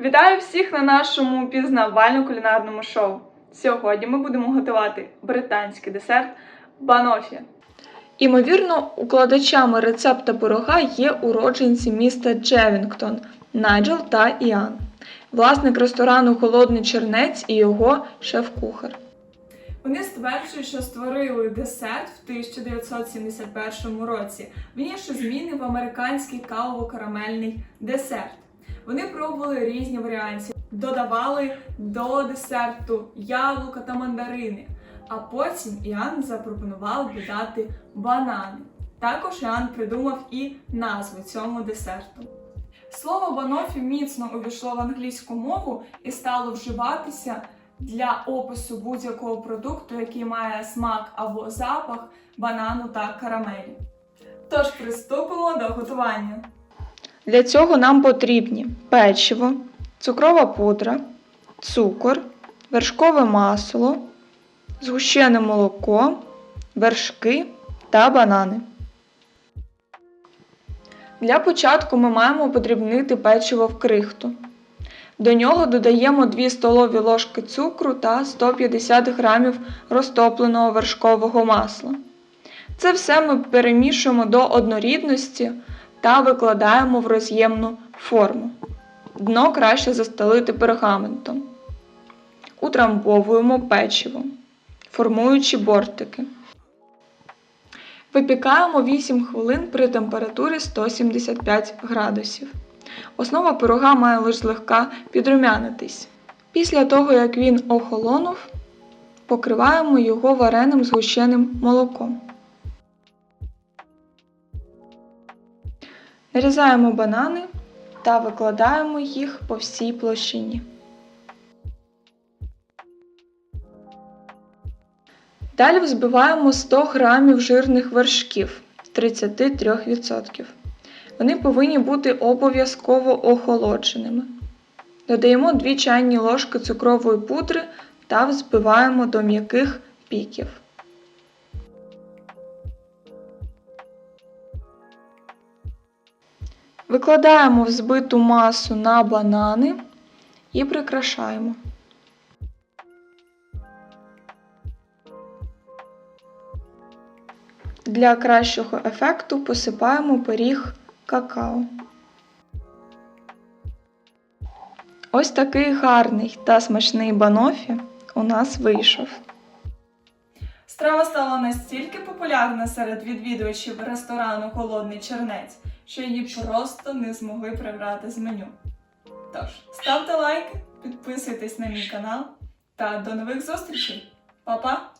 Вітаю всіх на нашому пізнавально-кулінарному шоу. Сьогодні ми будемо готувати британський десерт банофі. Імовірно, укладачами рецепта пирога є уродженці міста Джевінгтон Найджел та Іан, власник ресторану Холодний Чернець і його шеф-кухар. Вони стверджують, що створили десерт в 1971 році, внісши зміни в американський кавово-карамельний десерт. Вони пробували різні варіації, додавали до десерту яблука та мандарини. А потім Іоанн запропонував додати банани. Також Іоанн придумав і назву цьому десерту. Слово банофі міцно увійшло в англійську мову і стало вживатися для опису будь-якого продукту, який має смак або запах банану та карамелі. Тож приступимо до готування. Для цього нам потрібні печиво, цукрова пудра, цукор, вершкове масло, згущене молоко, вершки та банани. Для початку ми маємо подрібнити печиво в крихту. До нього додаємо 2 столові ложки цукру та 150 грамів розтопленого вершкового масла. Це все ми перемішуємо до однорідності та викладаємо в роз'ємну форму. Дно краще застелити пергаментом. Утрамбовуємо печиво, формуючи бортики. Випікаємо 8 хвилин при температурі 175 градусів. Основа пирога має лише злегка підрумянитись. Після того, як він охолонув, покриваємо його вареним згущеним молоком. Нарізаємо банани та викладаємо їх по всій площині. Далі взбиваємо 100 г жирних вершків 33%. Вони повинні бути обов'язково охолодженими. Додаємо 2 чайні ложки цукрової пудри та взбиваємо до м'яких піків. Викладаємо взбиту масу на банани і прикрашаємо. Для кращого ефекту посипаємо пиріг какао. Ось такий гарний та смачний банофі у нас вийшов. Страва стала настільки популярна серед відвідувачів ресторану Холодний Чернець, що її просто не змогли прибрати з меню. Тож, ставте лайки, підписуйтесь на мій канал та до нових зустрічей. Па-па!